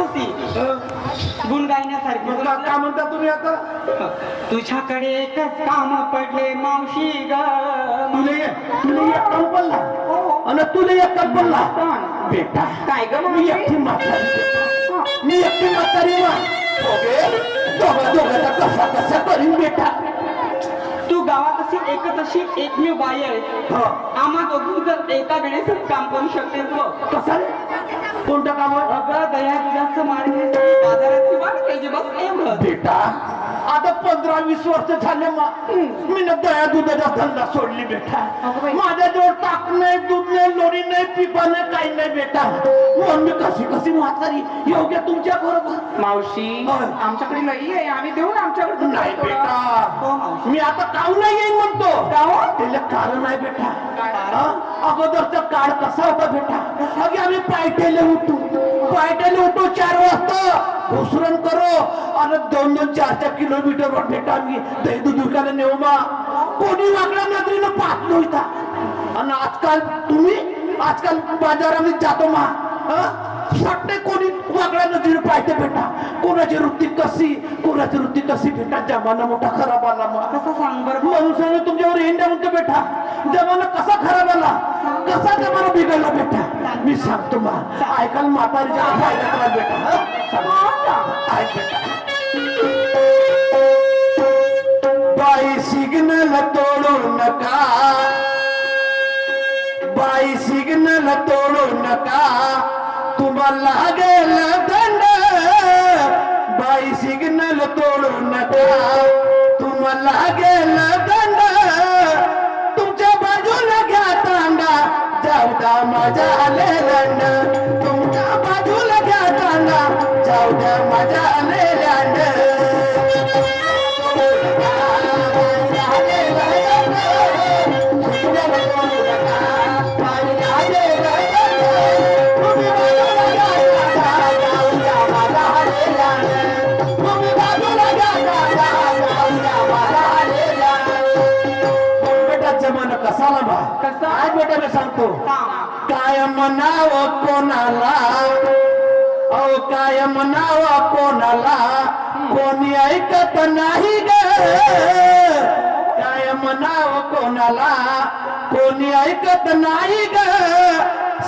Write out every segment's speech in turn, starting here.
तशी हं? गुण गायण्यासारखी मग का का म्हणता तुम्ही आता? तुझ्याकडे एकच काम पडले मावशी ग. तुला एक कंपनला आणि तुला एक कंपनला बेटा काय ग मी मावशी? एकटी म्हातारी. मी एकटी म्हातारी मा. दोघे दोघा दोघाचा कसा कसा करीन बेटा. तू गावात अशी एकच अशी एकमेव बाई आहे हो. आम्हा दोघी जर एका वेळेस काम करू शकते तो कसा रे? कोणतं काम? अगं दया दुधाचं मार्केट बाजाराची वाट केली बस एवढं बेटा आता पंधरा वीस वर्ष झाले मा ना दया दुधाचा धंदा सोडली बेटा. माझ्याजवळ ताक नाही दूध नाही लोणी नाही पिपा नाही काही नाही बेटा म्हणून मी कशी कशी म्हातारी योग्य तुमच्या बरोबर मावशी. आमच्याकडे नाही आहे आम्ही देऊ ना आमच्याकडे नाही हो, बेटा मावशी. मी आता काऊ नाही येईन म्हणतो? त्याला कारण आहे बेटा? हा? अगोदरचा काळ कसा होता बेटा? अगे आम्ही पायटेले उठू. पायटेले उठू चार वाजता. घुसरण करो. आणि दोन दोन चार चार किलोमीटर वर बेटा आम्ही. दही दूध विकायला नेऊ मा. कोणी वाकडा नजरेनं पाहत नव्हता. आणि आजकाल तुम्ही आजकाल बाजारामध्ये जातो मा. वाटते कोणी वागळ्या नजरेनं पाहते बेटा कोणाची वृत्ती कशी कोणाची वृत्ती कशी बेटा जमाना मोठा खराब आला मा कसं सांग बरं माणसाने तुमच्यावर येंड्या म्हणतो बेटा जमाना कसा खराब आला कसा जमाना बिघडला बेटा मी सांगतो मा ऐकाल म्हातारीच्या फायदा करा बेटा हं? सांग. ऐक बेटा बाई सिग्नल तोडू नका बाई सिग्नल तोडू नका तुम्हाला लागेल दंड. बाई सिग्नल तोडून नका तुम्हाला लागेल दंड. तुमच्या बाजूला घ्या तांडा. जाऊ द्या माझ्या आले दंड. तुमच्या बाजूला घ्या तांडा. जाऊ द्या माझ्या आले कसा? काय बेटा मी सांगतो? काय म्हणाव कोणाला? अहो काय म्हणाव कोणाला? कोणी ऐकत नाही ग. काय म्हणाव कोणाला? कोणी ऐकत नाही ग.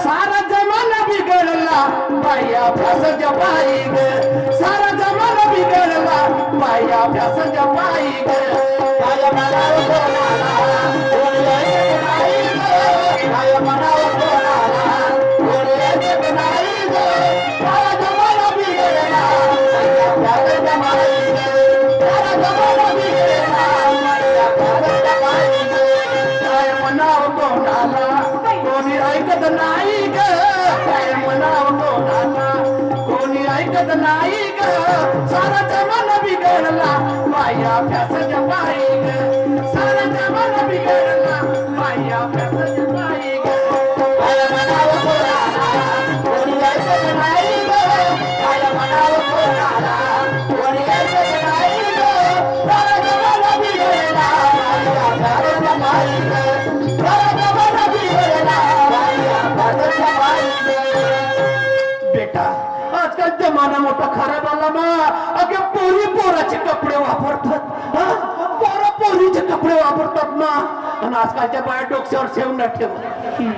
सारा जमाना बिघडला बाई अभ्यासाच्या बाई ग. सारा जमाना बिघडला बाई अभ्यासाच्या बाई ग. काय म्हणाव जमाना मोठा खराब आला ना अगे पोरी पोराचे कपडे वापरतात. पोरा पोरीचे कपडे वापरतात ना आणि आजकालच्या बाया डोक्यावर ठेवून न ठेव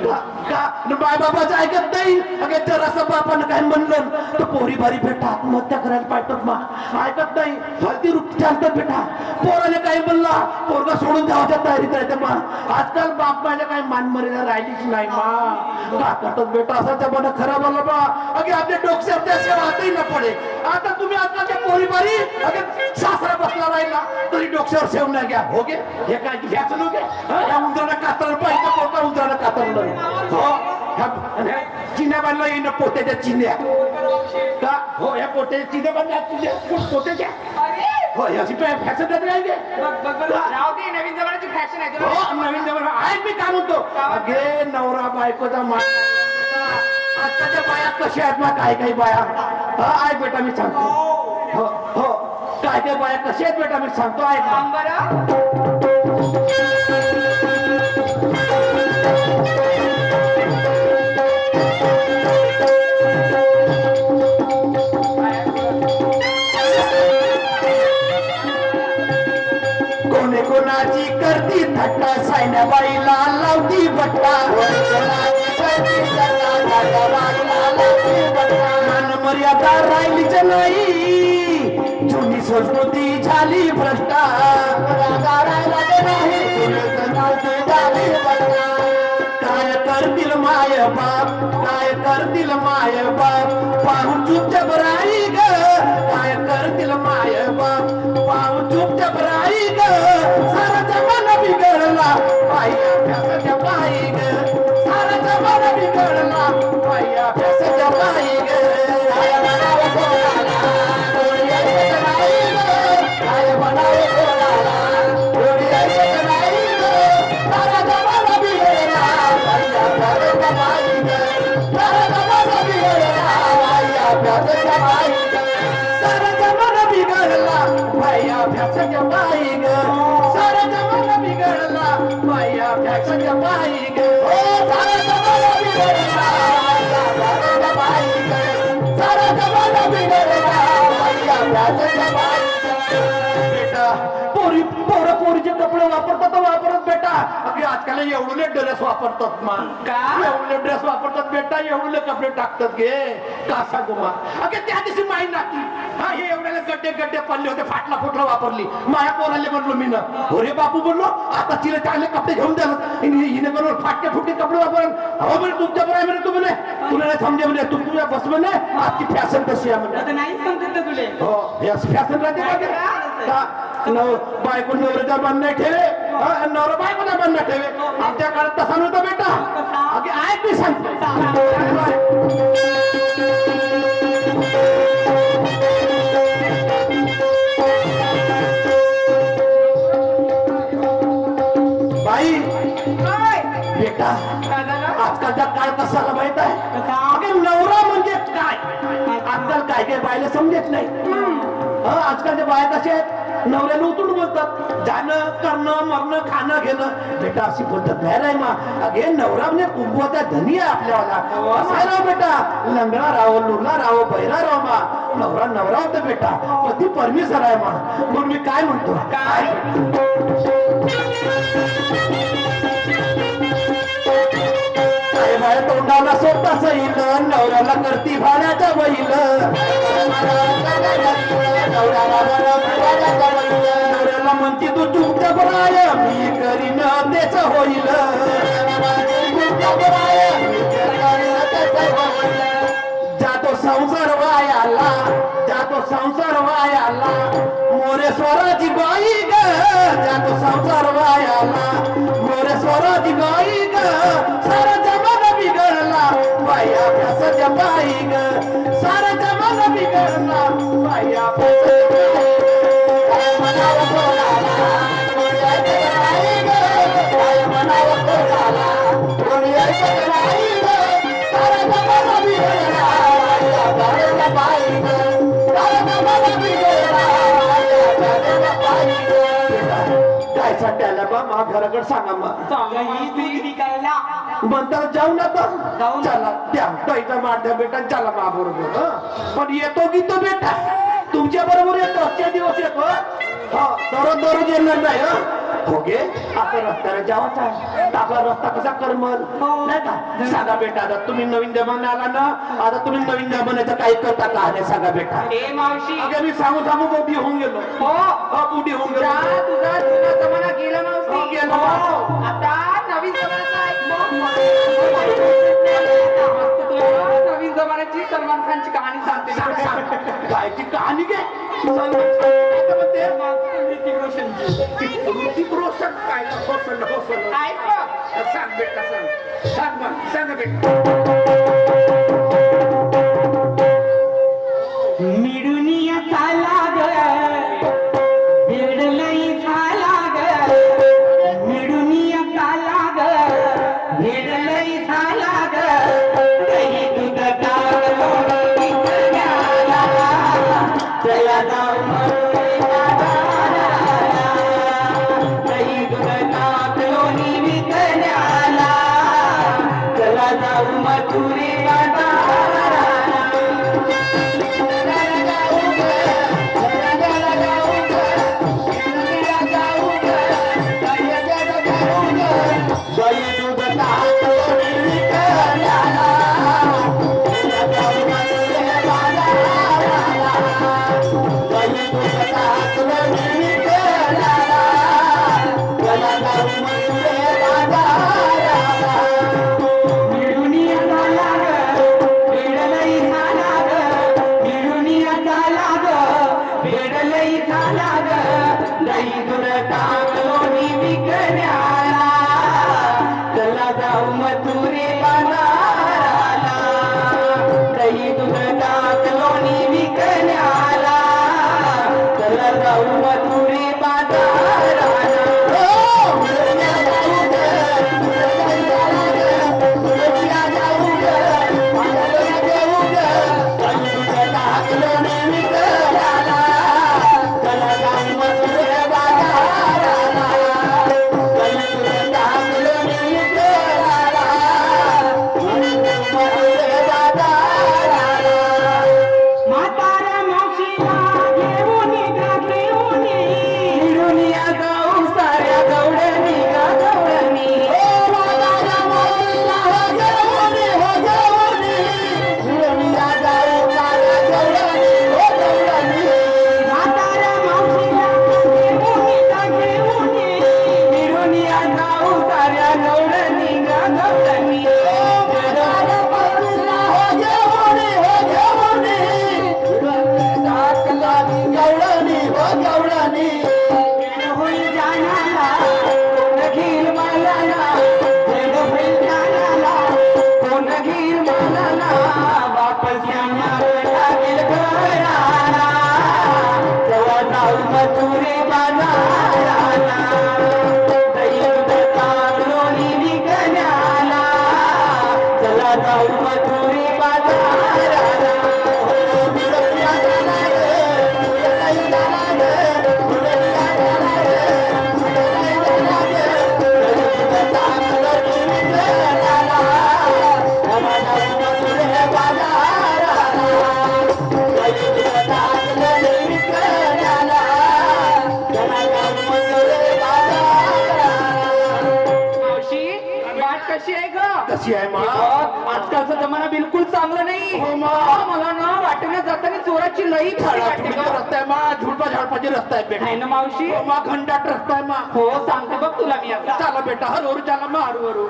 का का- बाय बाबाचं ऐकत नाही. अगे जरासं बापानं काय म्हणलं? तर पोरी बारी बेटा आत्महत्या करायला पाठवत मा ऐकत नाही. फालती रूप चालतात बेटा. पोराने काय म्हणला? पोरगा सोडून जावाच्या तयारी करायचं मा आजकाल बाप माझ्या काही मानमर्यादा राहिलीच नाही मा का करतात बेटा? त्या मन खराब आला बा. अगे आपल्या डोक्यावर त्याशिवाय हातही न पडे. आता तुम्ही आजकालच्या पोरी बारी अगे सासरा बसला राहिला तरी डोक्यावर सेव नाही घ्या. हो गे हे काय घ्यायचं गे या उंदराला कातर पाहिजे पोटा उंदराला कातरलं हो ह्या- ह्या चिन्या बांधला येईन पोट्याच्या चिन्या का हो या पोट्याच्या चिन्या बांधल्या चिन्या पो- पोट्याच्या हो याची फॅशन राहिली राहू दे नवीन जमान्याची फॅशन आहे हो नवीन जमाना आहे मी काय म्हणतो अगे नवरा बायकोचा मान आजकालच्या बाया कशा आहेत ना काय काही बाया हा आहे बेटा मी सांगतो हो हो काय काय बाया कशा आहेत बेटा मी सांगतो आहे सायनाबाईला लावती बट्टा मान मर्यादा राहिलीच नाही. जुनी संस्कृती झाली भ्रष्टा. काय करतील माय बाप? काय करतील माय बाप? पाहून चुपचाप राही ग. काय करतील माय बाप? पाहून चुपचाप राही ग. सारा बिघडला. बाई अभ्यासाच्या बाई ग सारा जमाना बिघडला. बाई अभ्यासाच्या अभ्यासाच्या बाई कपडे वापरतात तर वापरत बेटा अगदी आजकाल एवढे ड्रेस वापरतात मा. का? एवढे ड्रेस वापरतात बेटा एवढे कपडे टाकतात गे. का सांगू मा? अगे त्या दिवशी माही नाकी. हा हे एवढ्याला गड्डे गड्डे पडले होते फाटला फुटला वापरली. माया पोराले म्हणलो मी ना अरे बापू बोललो आता तिला चांगले कपडे घेऊन द्या हिने बरोबर फाटके फुटके कपडे वापर. हो म्हणे तुमच्या बरोबर म्हणे तू म्हणे. तुला नाही समजे म्हणे तू तुझ्या बस म्हणे आजची फॅशन तशी आहे म्हणे. नाही समजत तुले. हो फॅशन राहते का? बायको नवऱ्याचा बंद ठेवे. हा, नवरा बायकोचा बंद ठेवे. आमच्या काळात तसा नव्हता बेटा. अगे ऐक मी सांगतो. बाई बेटा आजकालचा काळ कसाला माहीत आहे? कसा? अगे नवरा म्हणजे काय? आजकाल काय काय बायला समजत नाही. आजकालच्या बाया कशा आहेत? नवऱ्याला उतरून बोलतात. जाणं करणं मरणं खाणं घेणं. बेटा अशी पद्धत नाही राय मा. अगे नवरा म्हणजे कुंभवता धनी आहे आपल्याला असाय राव हो बेटा. लंगडा राहो लुरला राहो बैरा राव मा. नवरा नवरा होता बेटा. पती परमेश्वर आहे मा. म्हणून मी काय म्हणतो? काय? तोंडाला सोपा सैल नवऱ्याला करती भाड्याच्या बैल. नवऱ्याला म्हणती तू चुपचाप राय मी करीन तेच होईल. जातो संसार वायाला. काय बा सांगा मा म्हणतात जाऊ नका. चला द्या ताईचा मार द्या बेटा चला मा बरोबर हं? पण येतो की तो बेटा तुमच्या बरोबर येतो आजच्या दिवस येतो हा दररोज दररोज येणार नाही हं? हो गे आता रस्त्याला जावाच आहे आपला रस्ता कसा करमल? हो. नाही का? सांगा बेटा आता तुम्ही नवीन जमाना आला ना आता तुम्ही नवीन जमान्याचं काही करता का नाही? सांगा बेटा. ए मावशी. अगे मी सांगू सांगू मोठी होऊन गेलो. हो. हा बुढी होऊन गेलो. तुझा जुना जमाना गेला हो, गेला. हो. आता नवीन तुला जमान्याची सलमान खानची कहाणी सांगते सांग, सांग. कायची कहाणी घे काय ऋतिक रोशन काय. सांग बेटा सांग सांग मग सांग बेटा कशी आहे ग? कशी आहे आजकालचा जमाना बिलकुल चांगला नाही. हो, मला ना वाटेने जाताना चोराची लई झुडपा झाडपाची रस्ता आहे बेटा. ना मावशी? हो, घंटाट रस्ता आहे मा. हो सांगते बघ तुला मी आता. चला बेटा. हरवरू चाला मा हरवरू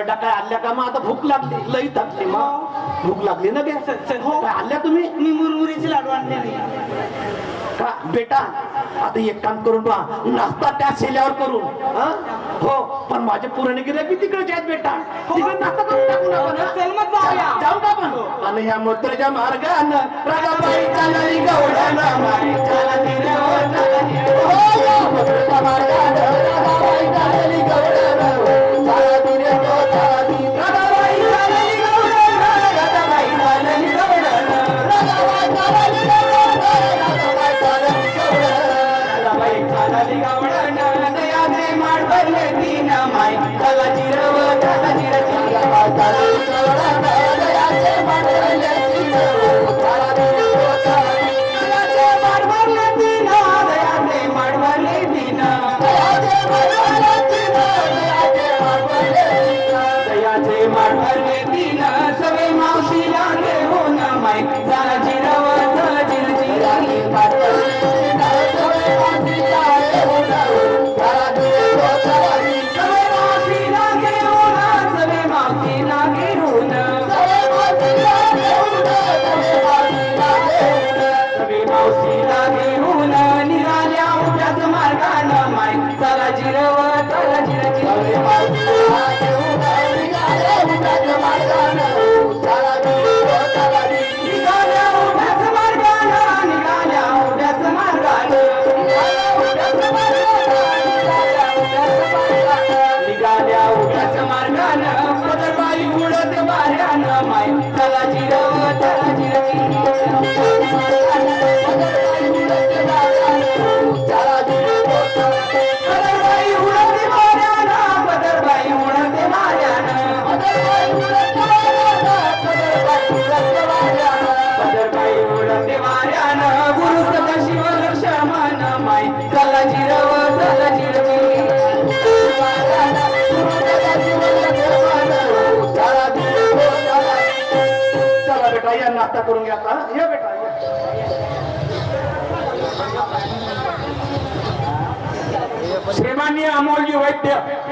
बेटा काय आल्या का? मग आता भूक लागली. लई थकते मग भूक लागली ना काय हो. आल्या तुम्ही? मी मुरमुरीची लाडू आणली का? बेटा आता एक काम करून पहा. नाश्ता त्या शेल्यावर करून. हो? पण माझे पुराणे गिरायक तिकडचे आहेत बेटा. हो. हो, जाऊ का पण आणि ह्या मोत्रच्या मार्गानं राजाबाई चालली गवड्याला चालली नाश्ता करून घ्या आता या बेटा श्रीमान्य अमोलजी वैद्य.